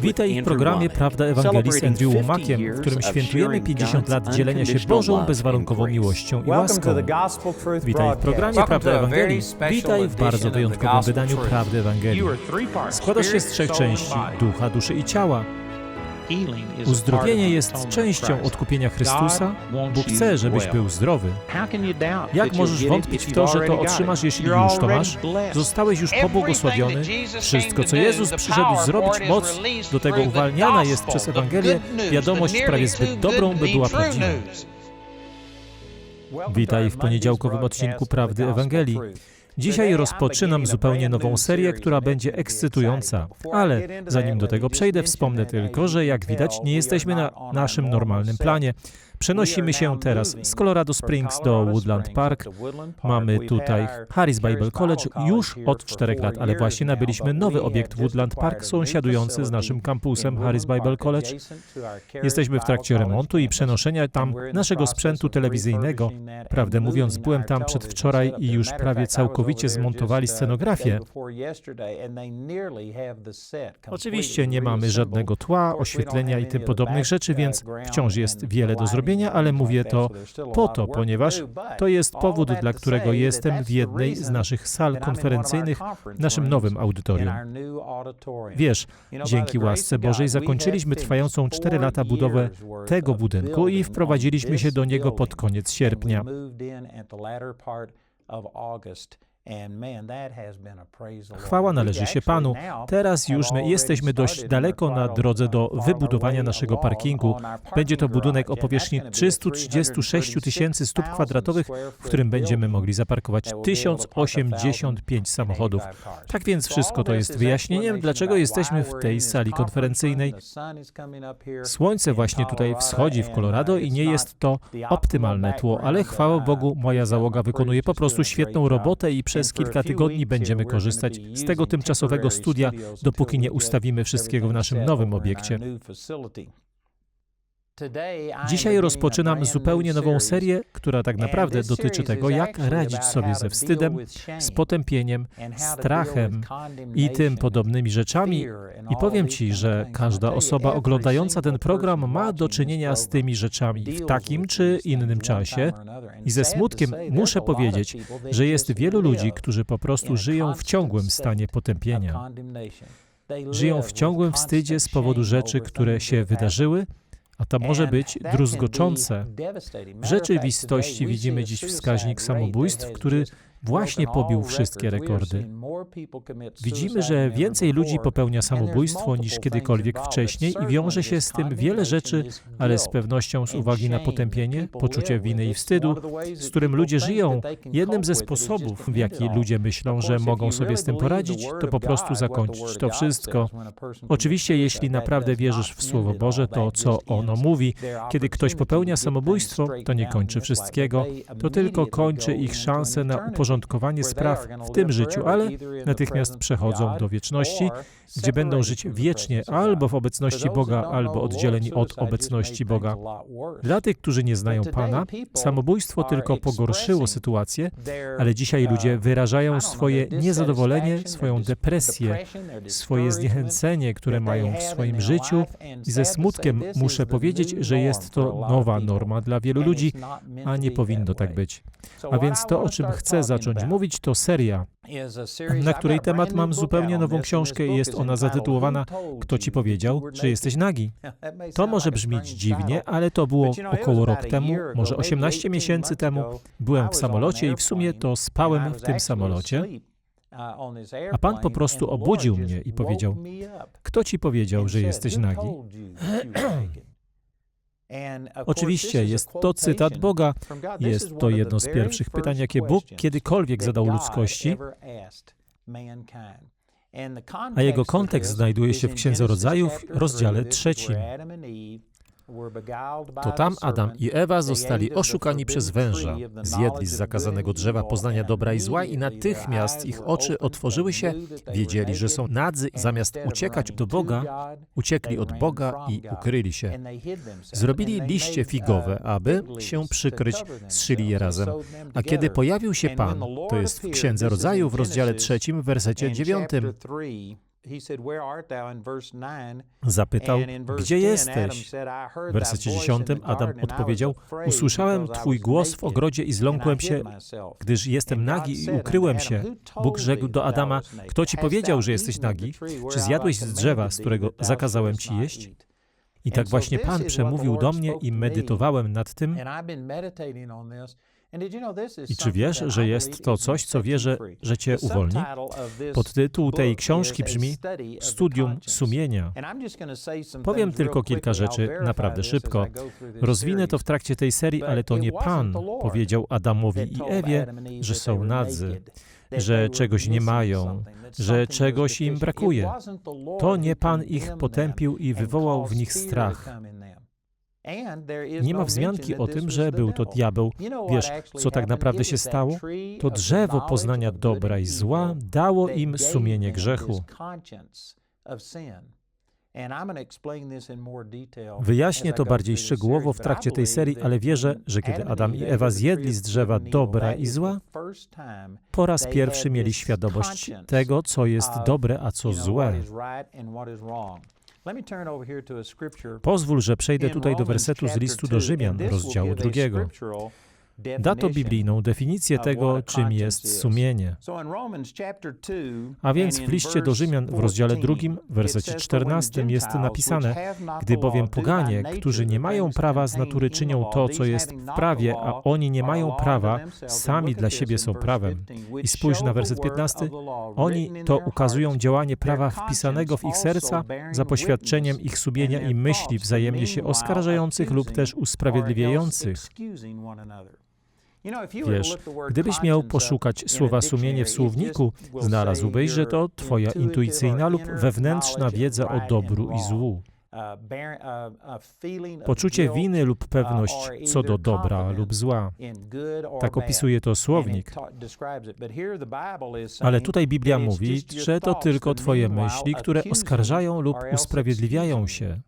Witaj w programie. Prawda Ewangelii z Andrew 50 Womakiem, w years którym of świętujemy sharing 50 lat God's dzielenia się unconditional Bożą love bezwarunkową miłością i Welcome łaską. to the Gospel Truth Witaj w programie. Prawda to a Ewangelii. very special Witaj w bardzo edition of the wyjątkowym Gospel wydaniu Truth. Prawdy Ewangelii. You are three parts, Składasz się z trzech części: ducha, duszy i ciała. Uzdrowienie jest częścią odkupienia Chrystusa. You chce, żebyś był zdrowy. Jak możesz wątpić w to, że to otrzymasz, jeśli już to masz? Zostałeś już pobłogosławiony. Wszystko, co Jezus przyszedł zrobić, moc do tego uwalniana jest przez Ewangelię, wiadomość prawie zbyt dobrą, by była prawdziwa. Witaj w poniedziałkowym odcinku Prawdy Ewangelii. Dzisiaj rozpoczynam zupełnie nową serię, która będzie ekscytująca. Ale zanim do tego przejdę, wspomnę tylko, że jak widać, nie jesteśmy na naszym normalnym planie. Przenosimy się teraz z Colorado Springs do Woodland Park. Mamy tutaj Harris Bible College już od czterech lat, ale właśnie nabyliśmy nowy obiekt Woodland Park sąsiadujący z naszym kampusem Harris Bible College. Jesteśmy w trakcie remontu i przenoszenia tam naszego sprzętu telewizyjnego. Prawdę mówiąc, byłem tam przedwczoraj i już prawie całkowicie zmontowali scenografię. Oczywiście nie mamy żadnego tła, oświetlenia i tym podobnych rzeczy, więc wciąż jest wiele do zrobienia, ale mówię to po to, ponieważ to jest powód, dla którego jestem w jednej z naszych sal konferencyjnych w naszym nowym audytorium. Wiesz, dzięki łasce Bożej zakończyliśmy trwającą 4 lata budowę tego budynku i wprowadziliśmy się do niego pod koniec sierpnia. Chwała należy się Panu. Teraz już my jesteśmy dość daleko na drodze do wybudowania naszego parkingu. Będzie to budynek o powierzchni 336 tysięcy stóp kwadratowych, w którym będziemy mogli zaparkować 1085 samochodów. Tak więc wszystko to jest wyjaśnieniem, dlaczego jesteśmy w tej sali konferencyjnej. Słońce właśnie tutaj wschodzi w Colorado i nie jest to optymalne tło, ale chwała Bogu, moja załoga wykonuje po prostu świetną robotę i przez kilka tygodni będziemy korzystać z tego tymczasowego studia, dopóki nie ustawimy wszystkiego w naszym nowym obiekcie. Dzisiaj rozpoczynam zupełnie nową serię, która tak naprawdę dotyczy tego, jak radzić sobie ze wstydem, z potępieniem, strachem i tym podobnymi rzeczami. I powiem Ci, że każda osoba oglądająca ten program ma do czynienia z tymi rzeczami w takim czy innym czasie. I ze smutkiem muszę powiedzieć, że jest wielu ludzi, którzy po prostu żyją w ciągłym stanie potępienia. Żyją w ciągłym wstydzie z powodu rzeczy, które się wydarzyły, a to może być druzgoczące. W rzeczywistości widzimy dziś wskaźnik samobójstw, który właśnie pobił wszystkie rekordy. Widzimy, że więcej ludzi popełnia samobójstwo niż kiedykolwiek wcześniej i wiąże się z tym wiele rzeczy, ale z pewnością z uwagi na potępienie, poczucie winy i wstydu, z którym ludzie żyją, jednym ze sposobów, w jaki ludzie myślą, że mogą sobie z tym poradzić, to po prostu zakończyć to wszystko. Oczywiście, jeśli naprawdę wierzysz w Słowo Boże, to co ono mówi, kiedy ktoś popełnia samobójstwo, to nie kończy wszystkiego, to tylko kończy ich szanse na uporządkowanie spraw w tym życiu, ale natychmiast przechodzą do wieczności, gdzie będą żyć wiecznie albo w obecności Boga, albo oddzieleni od obecności Boga. Dla tych, którzy nie znają Pana, samobójstwo tylko pogorszyło sytuację, ale dzisiaj ludzie wyrażają swoje niezadowolenie, swoją depresję, swoje zniechęcenie, które mają w swoim życiu. i ze smutkiem muszę powiedzieć, że jest to nowa norma dla wielu ludzi, a nie powinno tak być. A więc to, o czym chcę zacząć mówić, to seria, na której temat mam zupełnie nową książkę i jest ona zatytułowana Kto ci powiedział, że jesteś nagi? To może brzmieć dziwnie, ale to było około rok temu, może 18 miesięcy temu. Byłem w samolocie i w sumie to spałem w tym samolocie. A Pan po prostu obudził mnie i powiedział: Kto ci powiedział, że jesteś nagi? Oczywiście jest to cytat Boga. Jest to jedno z pierwszych pytań, jakie Bóg kiedykolwiek zadał ludzkości. A jego kontekst znajduje się w Księdze Rodzajów, rozdziale trzecim. To tam Adam i Ewa zostali oszukani przez węża. Zjedli z zakazanego drzewa poznania dobra i zła i natychmiast ich oczy otworzyły się, wiedzieli, że są nadzy. Zamiast uciekać do Boga, uciekli od Boga i ukryli się. Zrobili liście figowe, aby się przykryć, zszyli je razem. A kiedy pojawił się Pan, to jest w Księdze Rodzaju w rozdziale trzecim, w wersecie dziewiątym, Zapytał, gdzie jesteś? W wersecie 10 Adam odpowiedział, usłyszałem Twój głos w ogrodzie i zląkłem się, gdyż jestem nagi i ukryłem się. Bóg rzekł do Adama, kto Ci powiedział, że jesteś nagi? Czy zjadłeś z drzewa, z którego zakazałem Ci jeść? I tak właśnie Pan przemówił do mnie i medytowałem nad tym. I czy wiesz, że jest to coś, co wierzę, że Cię uwolni? Podtytuł tej książki brzmi Studium sumienia. Powiem tylko kilka rzeczy naprawdę szybko. Rozwinę to w trakcie tej serii, ale to nie Pan powiedział Adamowi i Ewie, że są nadzy, że czegoś nie mają, że czegoś im brakuje. To nie Pan ich potępił i wywołał w nich strach. Nie ma wzmianki o tym, że był to diabeł. Wiesz, co tak naprawdę się stało? To drzewo poznania dobra i zła dało im sumienie grzechu. Wyjaśnię to bardziej szczegółowo w trakcie tej serii, ale wierzę, że kiedy Adam i Ewa zjedli z drzewa dobra i zła, po raz pierwszy mieli świadomość tego, co jest dobre, a co złe. Pozwól, że przejdę tutaj do wersetu z listu do Rzymian, rozdziału drugiego. Da to biblijną definicję tego, czym jest sumienie. A więc w liście do Rzymian w rozdziale drugim, w wersecie 14 jest napisane, gdy bowiem poganie, którzy nie mają prawa z natury czynią to, co jest w prawie, a oni nie mają prawa, sami dla siebie są prawem. I spójrz na werset 15. Oni to ukazują działanie prawa wpisanego w ich serca za poświadczeniem ich sumienia i myśli wzajemnie się oskarżających lub też usprawiedliwiających. Wiesz, gdybyś miał poszukać słowa sumienie w słowniku, znalazłbyś, że to Twoja intuicyjna lub wewnętrzna wiedza o dobru i złu. Poczucie winy lub pewność co do dobra lub zła. Tak opisuje to słownik. Ale tutaj Biblia mówi, że to tylko Twoje myśli, które oskarżają lub usprawiedliwiają się.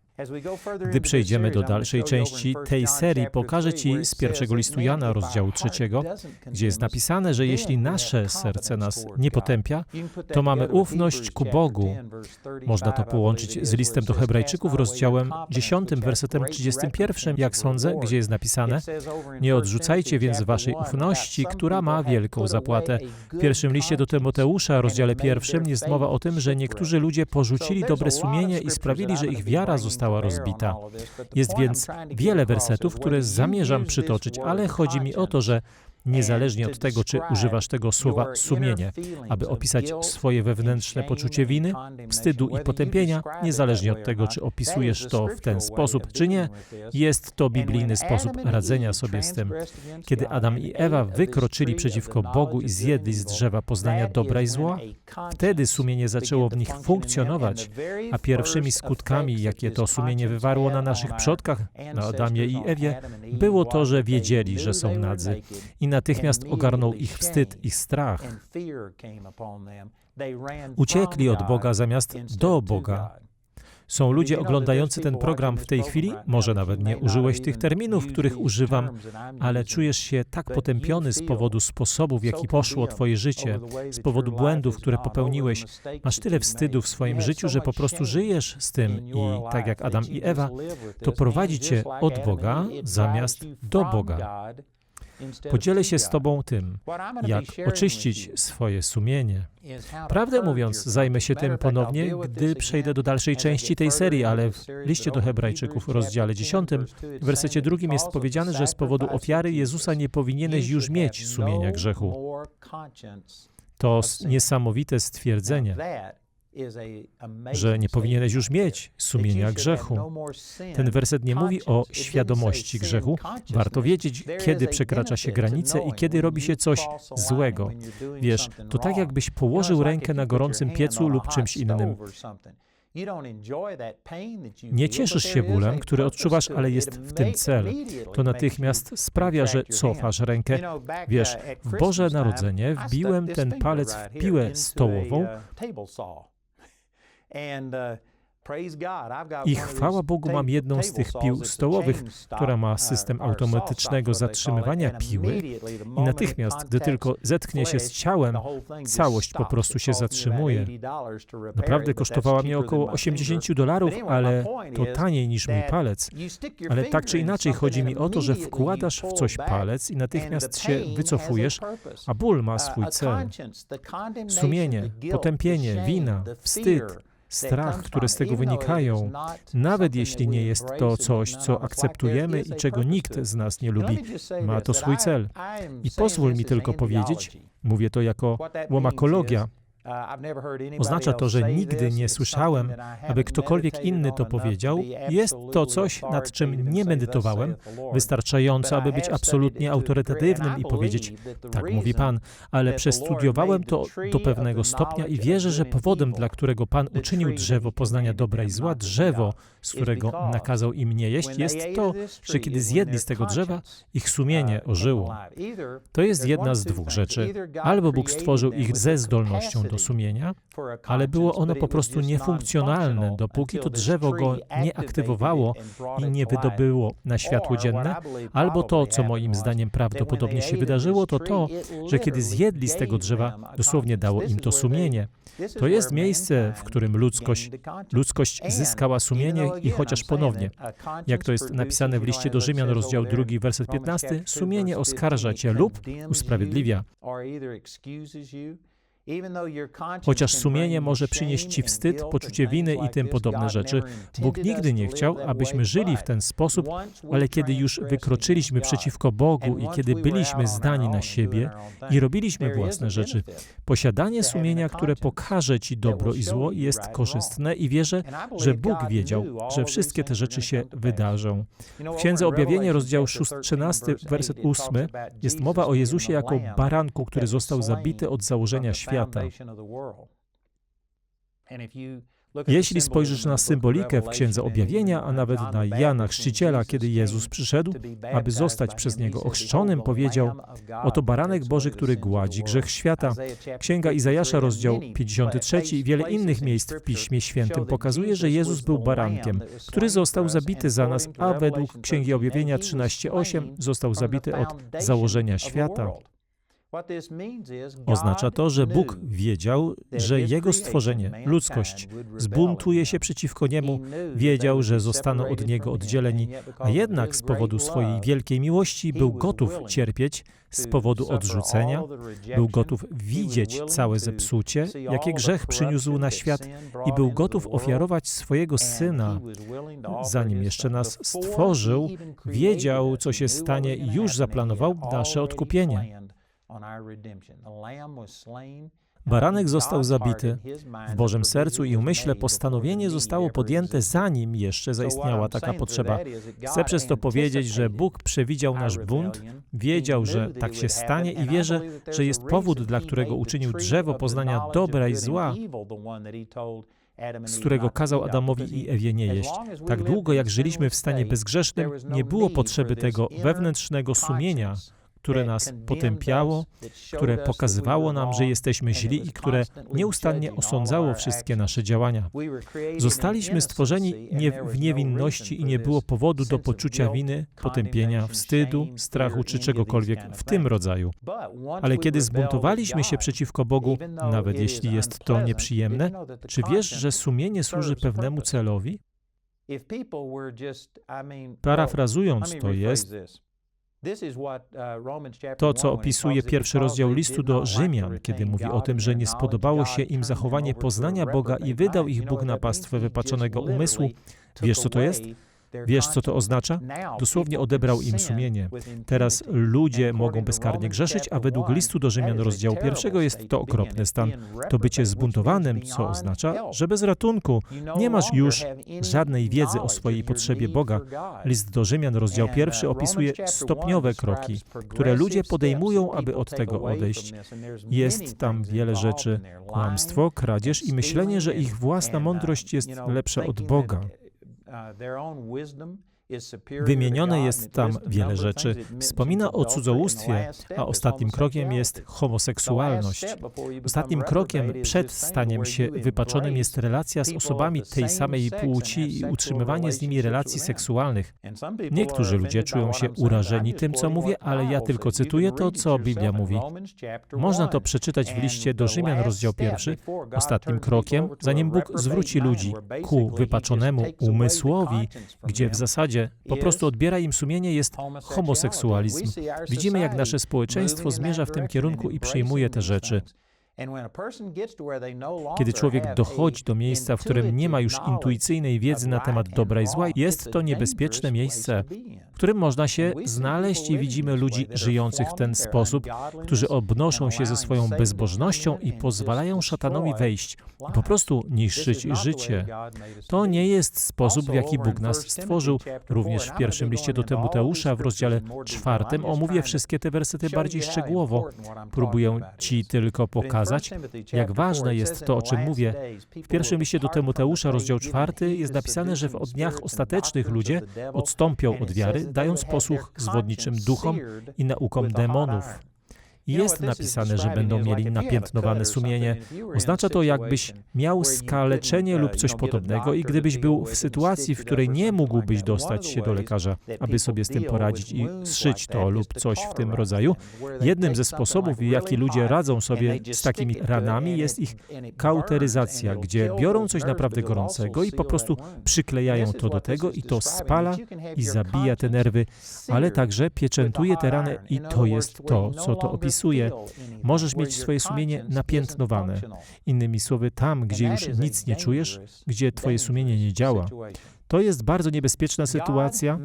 Gdy przejdziemy do dalszej części tej serii, pokażę Ci z pierwszego listu Jana, rozdziału trzeciego, gdzie jest napisane, że jeśli nasze serce nas nie potępia, to mamy ufność ku Bogu. Można to połączyć z listem do Hebrajczyków, rozdziałem 10, wersetem 31, jak sądzę, gdzie jest napisane: Nie odrzucajcie więc waszej ufności, która ma wielką zapłatę. W pierwszym liście do Tymoteusza, rozdziale pierwszym, jest mowa o tym, że niektórzy ludzie porzucili dobre sumienie i sprawili, że ich wiara została została rozbita. Jest więc wiele wersetów, które zamierzam przytoczyć, ale chodzi mi o to, że niezależnie od tego, czy używasz tego słowa sumienie, aby opisać swoje wewnętrzne poczucie winy, wstydu i potępienia, niezależnie od tego, czy opisujesz to w ten sposób, czy nie, jest to biblijny sposób radzenia sobie z tym. Kiedy Adam i Ewa wykroczyli przeciwko Bogu i zjedli z drzewa poznania dobra i zła, wtedy sumienie zaczęło w nich funkcjonować, a pierwszymi skutkami, jakie to sumienie wywarło na naszych przodkach, na Adamie i Ewie, było to, że wiedzieli, że są nadzy. i natychmiast ogarnął ich wstyd i strach. Uciekli od Boga zamiast do Boga. Są ludzie oglądający ten program w tej chwili, może nawet nie użyłeś tych terminów, których używam, ale czujesz się tak potępiony z powodu sposobu, w jaki poszło Twoje życie, z powodu błędów, które popełniłeś. Masz tyle wstydu w swoim życiu, że po prostu żyjesz z tym i tak jak Adam i Ewa, to prowadzi Cię od Boga zamiast do Boga. Podzielę się z Tobą tym, jak oczyścić swoje sumienie. Prawdę mówiąc, zajmę się tym ponownie, gdy przejdę do dalszej części tej serii, ale w liście do Hebrajczyków, w rozdziale 10, w wersecie drugim jest powiedziane, że z powodu ofiary Jezusa nie powinieneś już mieć sumienia grzechu. To niesamowite stwierdzenie że nie powinieneś już mieć sumienia grzechu. Ten werset nie mówi o świadomości grzechu. Warto wiedzieć, kiedy przekracza się granice i kiedy robi się coś złego. Wiesz, to tak jakbyś położył rękę na gorącym piecu lub czymś innym. Nie cieszysz się bólem, który odczuwasz, ale jest w tym cel. To natychmiast sprawia, że cofasz rękę. Wiesz, w Boże Narodzenie wbiłem ten palec w piłę stołową, I chwała Bogu mam jedną z tych pił stołowych, która ma system automatycznego zatrzymywania piły i natychmiast, gdy tylko zetknie się z ciałem, całość po prostu się zatrzymuje. Naprawdę kosztowała mnie około 80 dolarów, ale to taniej niż mój palec. Ale tak czy inaczej chodzi mi o to, że wkładasz w coś palec i natychmiast się wycofujesz, a ból ma swój cel. Sumienie, potępienie, wina, wstyd, strach, które z tego wynikają, nawet jeśli nie jest to coś, co akceptujemy i czego nikt z nas nie lubi, ma to swój cel. I pozwól mi tylko powiedzieć, mówię to jako łomakologia, Oznacza to, że nigdy nie słyszałem, aby ktokolwiek inny to powiedział. Jest to coś, nad czym nie medytowałem, wystarczająco, aby być absolutnie autorytatywnym i powiedzieć, tak mówi Pan, ale przestudiowałem to do pewnego stopnia i wierzę, że powodem, dla którego Pan uczynił drzewo poznania dobra i zła, drzewo, z którego nakazał im nie jeść, jest to, że kiedy zjedli z tego drzewa, ich sumienie ożyło. To jest jedna z dwóch rzeczy. Albo Bóg stworzył ich ze zdolnością do sumienia, ale było ono po prostu niefunkcjonalne, dopóki to drzewo go nie aktywowało i nie wydobyło na światło dzienne, albo to, co moim zdaniem prawdopodobnie się wydarzyło, to to, że kiedy zjedli z tego drzewa, dosłownie dało im to sumienie. To jest miejsce, w którym ludzkość, ludzkość zyskała sumienie i chociaż ponownie, jak to jest napisane w liście do Rzymian, rozdział 2, werset 15, sumienie oskarża cię lub usprawiedliwia. Chociaż sumienie może przynieść ci wstyd, poczucie winy i tym podobne rzeczy, Bóg nigdy nie chciał, abyśmy żyli w ten sposób, ale kiedy już wykroczyliśmy przeciwko Bogu i kiedy byliśmy zdani na siebie i robiliśmy własne rzeczy, posiadanie sumienia, które pokaże ci dobro i zło, jest korzystne i wierzę, że Bóg wiedział, że wszystkie te rzeczy się wydarzą. W Księdze Objawienia, rozdział 6, 13, werset 8, jest mowa o Jezusie jako baranku, który został zabity od założenia świata świata. Jeśli spojrzysz na symbolikę w Księdze Objawienia, a nawet na Jana Chrzciciela, kiedy Jezus przyszedł, aby zostać przez Niego ochrzczonym, powiedział, oto baranek Boży, który gładzi grzech świata. Księga Izajasza, rozdział 53 i wiele innych miejsc w Piśmie Świętym pokazuje, że Jezus był barankiem, który został zabity za nas, a według Księgi Objawienia 13:8 został zabity od założenia świata. Oznacza to, że Bóg wiedział, że Jego stworzenie, ludzkość, zbuntuje się przeciwko Niemu, wiedział, że zostaną od Niego oddzieleni, a jednak z powodu swojej wielkiej miłości był gotów cierpieć z powodu odrzucenia, był gotów widzieć całe zepsucie, jakie grzech przyniósł na świat i był gotów ofiarować swojego Syna. Zanim jeszcze nas stworzył, wiedział, co się stanie i już zaplanował nasze odkupienie. Baranek został zabity. W Bożym sercu i umyśle postanowienie zostało podjęte, zanim jeszcze zaistniała taka potrzeba. Chcę przez to powiedzieć, że Bóg przewidział nasz bunt, wiedział, że tak się stanie i wierzę, że jest powód, dla którego uczynił drzewo poznania dobra i zła, z którego kazał Adamowi i Ewie nie jeść. Tak długo jak żyliśmy w stanie bezgrzesznym, nie było potrzeby tego wewnętrznego sumienia, które nas potępiało, które pokazywało nam, że jesteśmy źli i które nieustannie osądzało wszystkie nasze działania. Zostaliśmy stworzeni w niewinności i nie było powodu do poczucia winy, potępienia, wstydu, strachu czy czegokolwiek w tym rodzaju. Ale kiedy zbuntowaliśmy się przeciwko Bogu, nawet jeśli jest to nieprzyjemne, czy wiesz, że sumienie służy pewnemu celowi? Parafrazując to jest, to, co opisuje pierwszy rozdział listu do Rzymian, kiedy mówi o tym, że nie spodobało się im zachowanie poznania Boga i wydał ich Bóg na pastwę wypaczonego umysłu. Wiesz, co to jest? Wiesz, co to oznacza? Dosłownie odebrał im sumienie. Teraz ludzie mogą bezkarnie grzeszyć, a według listu do Rzymian rozdziału pierwszego jest to okropny stan. To bycie zbuntowanym, co oznacza, że bez ratunku nie masz już żadnej wiedzy o swojej potrzebie Boga. List do Rzymian rozdział pierwszy opisuje stopniowe kroki, które ludzie podejmują, aby od tego odejść. Jest tam wiele rzeczy. Kłamstwo, kradzież i myślenie, że ich własna mądrość jest lepsza od Boga. uh, their own wisdom Wymienione jest tam wiele rzeczy. Wspomina o cudzołóstwie, a ostatnim krokiem jest homoseksualność. Ostatnim krokiem przed staniem się wypaczonym jest relacja z osobami tej samej płci i utrzymywanie z nimi relacji seksualnych. Niektórzy ludzie czują się urażeni tym, co mówię, ale ja tylko cytuję to, co Biblia mówi. Można to przeczytać w liście do Rzymian, rozdział pierwszy. Ostatnim krokiem, zanim Bóg zwróci ludzi ku wypaczonemu umysłowi, gdzie w zasadzie po prostu odbiera im sumienie, jest homoseksualizm. Widzimy, jak nasze społeczeństwo zmierza w tym kierunku i przyjmuje te rzeczy. Kiedy człowiek dochodzi do miejsca, w którym nie ma już intuicyjnej wiedzy na temat dobra i zła, jest to niebezpieczne miejsce, w którym można się znaleźć i widzimy ludzi żyjących w ten sposób, którzy obnoszą się ze swoją bezbożnością i pozwalają szatanowi wejść i po prostu niszczyć życie. To nie jest sposób, w jaki Bóg nas stworzył. Również w pierwszym liście do Tymoteusza w rozdziale czwartym omówię wszystkie te wersety bardziej szczegółowo. Próbuję Ci tylko pokazać, jak ważne jest to, o czym mówię. W pierwszym liście do Tymoteusza, rozdział czwarty, jest napisane, że w dniach ostatecznych ludzie odstąpią od wiary, dając posłuch zwodniczym duchom i naukom demonów. Jest napisane, że będą mieli napiętnowane sumienie. Oznacza to, jakbyś miał skaleczenie lub coś podobnego i gdybyś był w sytuacji, w której nie mógłbyś dostać się do lekarza, aby sobie z tym poradzić i zszyć to lub coś w tym rodzaju, jednym ze sposobów, w jaki ludzie radzą sobie z takimi ranami, jest ich kauteryzacja, gdzie biorą coś naprawdę gorącego i po prostu przyklejają to do tego i to spala i zabija te nerwy, ale także pieczętuje te rany i to jest to, co to opisuje możesz mieć swoje sumienie napiętnowane. Innymi słowy, tam, gdzie już nic nie czujesz, gdzie twoje sumienie nie działa. To jest bardzo niebezpieczna sytuacja.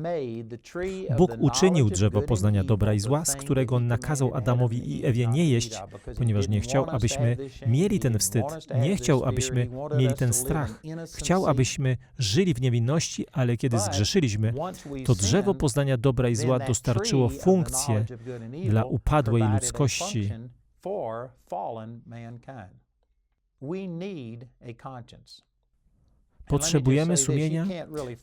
Bóg uczynił drzewo poznania dobra i zła, z którego nakazał Adamowi i Ewie nie jeść, ponieważ nie chciał, abyśmy mieli ten wstyd, nie chciał, abyśmy mieli ten strach. Chciał, abyśmy żyli w niewinności, ale kiedy zgrzeszyliśmy, to drzewo poznania dobra i zła dostarczyło funkcję dla upadłej ludzkości. Potrzebujemy sumienia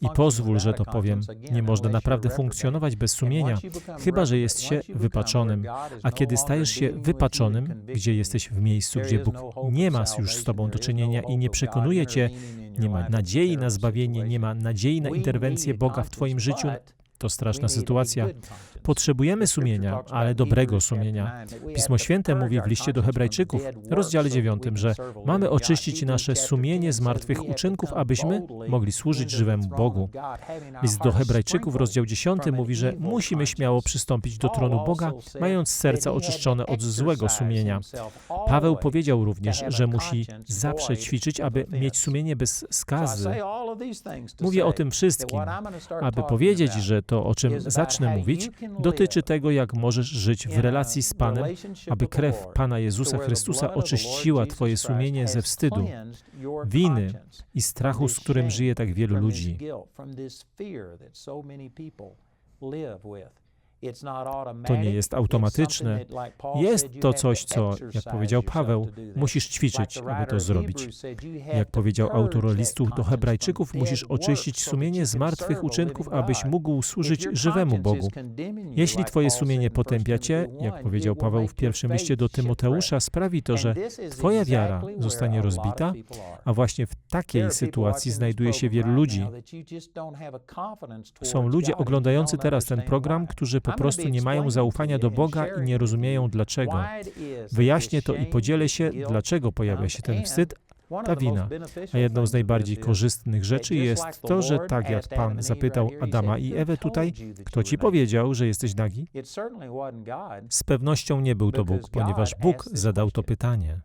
i pozwól, że to powiem. Nie można naprawdę funkcjonować bez sumienia, chyba że jest się wypaczonym. A kiedy stajesz się wypaczonym, gdzie jesteś w miejscu, gdzie Bóg nie ma już z Tobą do czynienia i nie przekonuje Cię, nie ma nadziei na zbawienie, nie ma nadziei na interwencję Boga w Twoim życiu, to straszna sytuacja. Potrzebujemy sumienia, ale dobrego sumienia. Pismo Święte mówi w liście do Hebrajczyków, rozdziale 9, że mamy oczyścić nasze sumienie z martwych uczynków, abyśmy mogli służyć żywemu Bogu. List do Hebrajczyków, rozdział 10 mówi, że musimy śmiało przystąpić do tronu Boga, mając serca oczyszczone od złego sumienia. Paweł powiedział również, że musi zawsze ćwiczyć, aby mieć sumienie bez skazy. Mówię o tym wszystkim, aby powiedzieć, że to, o czym zacznę mówić, dotyczy tego, jak możesz żyć w relacji z Panem, aby krew Pana Jezusa Chrystusa oczyściła Twoje sumienie ze wstydu, winy i strachu, z którym żyje tak wielu ludzi. To nie jest automatyczne. Jest to coś, co, jak powiedział Paweł, musisz ćwiczyć, aby to zrobić. Jak powiedział autor listu do Hebrajczyków, musisz oczyścić sumienie z martwych uczynków, abyś mógł służyć żywemu Bogu. Jeśli twoje sumienie potępia cię, jak powiedział Paweł w pierwszym liście do Tymoteusza, sprawi to, że twoja wiara zostanie rozbita, a właśnie w takiej sytuacji znajduje się wielu ludzi. Są ludzie oglądający teraz ten program, którzy po prostu nie mają zaufania do Boga i nie rozumieją dlaczego. Wyjaśnię to i podzielę się, dlaczego pojawia się ten wstyd, ta wina. A jedną z najbardziej korzystnych rzeczy jest to, że tak jak Pan zapytał Adama i Ewę tutaj, kto ci powiedział, że jesteś nagi? Z pewnością nie był to Bóg, ponieważ Bóg zadał to pytanie.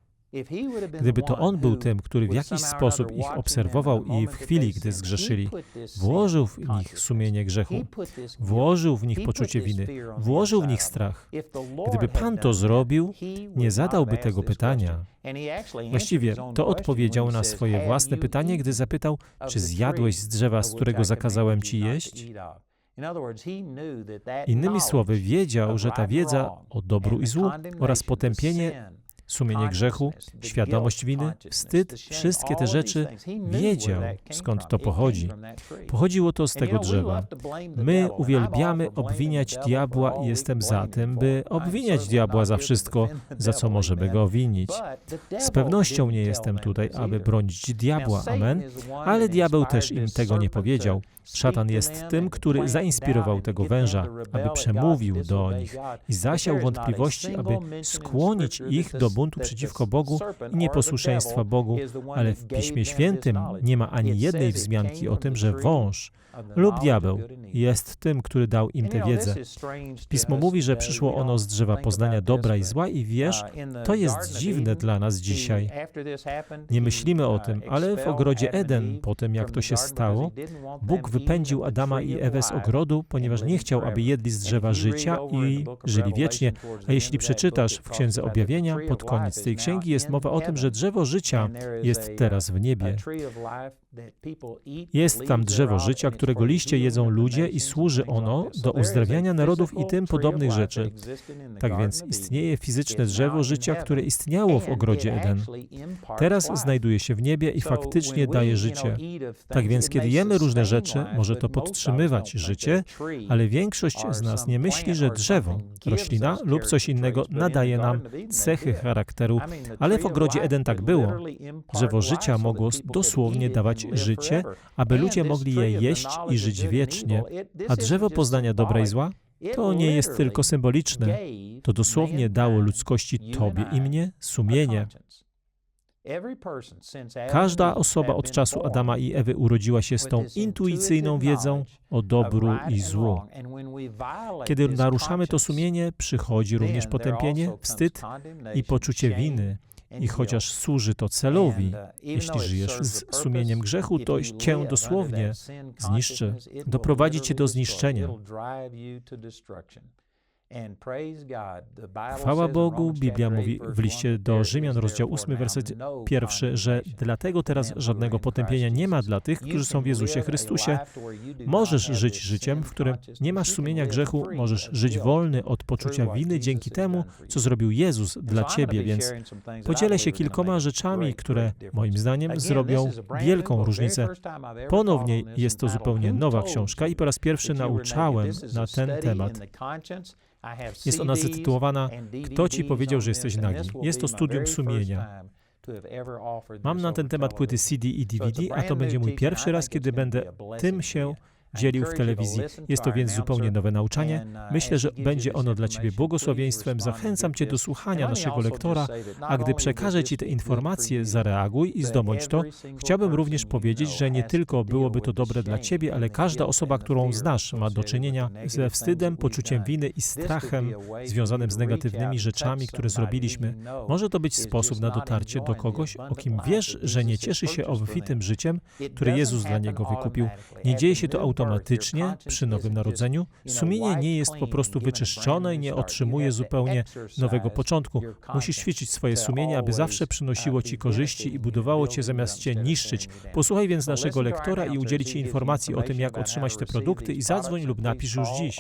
Gdyby to On był tym, który w jakiś sposób ich obserwował i w chwili, gdy zgrzeszyli, włożył w nich sumienie grzechu, włożył w nich poczucie winy, włożył w nich strach. Gdyby Pan to zrobił, nie zadałby tego pytania. Właściwie to odpowiedział na swoje własne pytanie, gdy zapytał, czy zjadłeś z drzewa, z którego zakazałem ci jeść? Innymi słowy, wiedział, że ta wiedza o dobru i złu oraz potępienie Sumienie grzechu, świadomość winy, wstyd, wszystkie te rzeczy wiedział, skąd to pochodzi. Pochodziło to z tego drzewa. My uwielbiamy obwiniać diabła i jestem za tym, by obwiniać diabła za wszystko, za co możemy go winić. Z pewnością nie jestem tutaj, aby bronić diabła, amen, ale diabeł też im tego nie powiedział. Szatan jest tym, który zainspirował tego węża, aby przemówił do nich i zasiał wątpliwości, aby skłonić ich do buntu przeciwko Bogu i nieposłuszeństwa Bogu, ale w Piśmie Świętym nie ma ani jednej wzmianki o tym, że wąż lub diabeł jest tym, który dał im tę wiedzę. Pismo mówi, że przyszło ono z drzewa poznania dobra i zła i wiesz, to jest dziwne dla nas dzisiaj. Nie myślimy o tym, ale w ogrodzie Eden, po tym jak to się stało, Bóg wypędził Adama i Ewę z ogrodu, ponieważ nie chciał, aby jedli z drzewa życia i żyli wiecznie. A jeśli przeczytasz w Księdze Objawienia, pod koniec tej księgi jest mowa o tym, że drzewo życia jest teraz w niebie. Jest tam drzewo życia, którego liście jedzą ludzie i służy ono do uzdrawiania narodów i tym podobnych rzeczy. Tak więc istnieje fizyczne drzewo życia, które istniało w ogrodzie Eden. Teraz znajduje się w niebie i faktycznie daje życie. Tak więc, kiedy jemy różne rzeczy, może to podtrzymywać życie, ale większość z nas nie myśli, że drzewo, roślina lub coś innego nadaje nam cechy charakteru, ale w ogrodzie Eden tak było. Drzewo życia mogło dosłownie dawać życie, aby ludzie mogli je jeść i żyć wiecznie. A drzewo poznania dobra i zła? To nie jest tylko symboliczne. To dosłownie dało ludzkości Tobie i mnie sumienie. Każda osoba od czasu Adama i Ewy urodziła się z tą intuicyjną wiedzą o dobru i złu. Kiedy naruszamy to sumienie, przychodzi również potępienie, wstyd i poczucie winy. I chociaż służy to celowi, jeśli żyjesz z sumieniem grzechu, to cię dosłownie zniszczy, doprowadzi cię do zniszczenia. Chwała Bogu, Biblia mówi w liście do Rzymian, rozdział 8, werset pierwszy, że dlatego teraz żadnego potępienia nie ma dla tych, którzy są w Jezusie Chrystusie. Możesz żyć życiem, w którym nie masz sumienia grzechu, możesz żyć wolny od poczucia winy dzięki temu, co zrobił Jezus dla ciebie, więc podzielę się kilkoma rzeczami, które moim zdaniem zrobią wielką różnicę. Ponownie jest to zupełnie nowa książka i po raz pierwszy nauczałem na ten temat. Jest ona zatytułowana Kto ci powiedział, że jesteś nagi? Jest to studium sumienia. Mam na ten temat płyty CD i DVD, a to będzie mój pierwszy raz, kiedy będę tym się dzielił w telewizji. Jest to więc zupełnie nowe nauczanie. Myślę, że będzie ono dla Ciebie błogosławieństwem. Zachęcam Cię do słuchania naszego lektora, a gdy przekażę Ci te informacje, zareaguj i zdobądź to. Chciałbym również powiedzieć, że nie tylko byłoby to dobre dla Ciebie, ale każda osoba, którą znasz, ma do czynienia ze wstydem, poczuciem winy i strachem związanym z negatywnymi rzeczami, które zrobiliśmy. Może to być sposób na dotarcie do kogoś, o kim wiesz, że nie cieszy się obfitym życiem, które Jezus dla niego wykupił. Nie dzieje się to automatycznie automatycznie przy Nowym Narodzeniu. Sumienie nie jest po prostu wyczyszczone i nie otrzymuje zupełnie nowego początku. Musisz ćwiczyć swoje sumienie, aby zawsze przynosiło Ci korzyści i budowało Cię zamiast Cię niszczyć. Posłuchaj więc naszego lektora i udzieli Ci informacji o tym, jak otrzymać te produkty i zadzwoń lub napisz już dziś.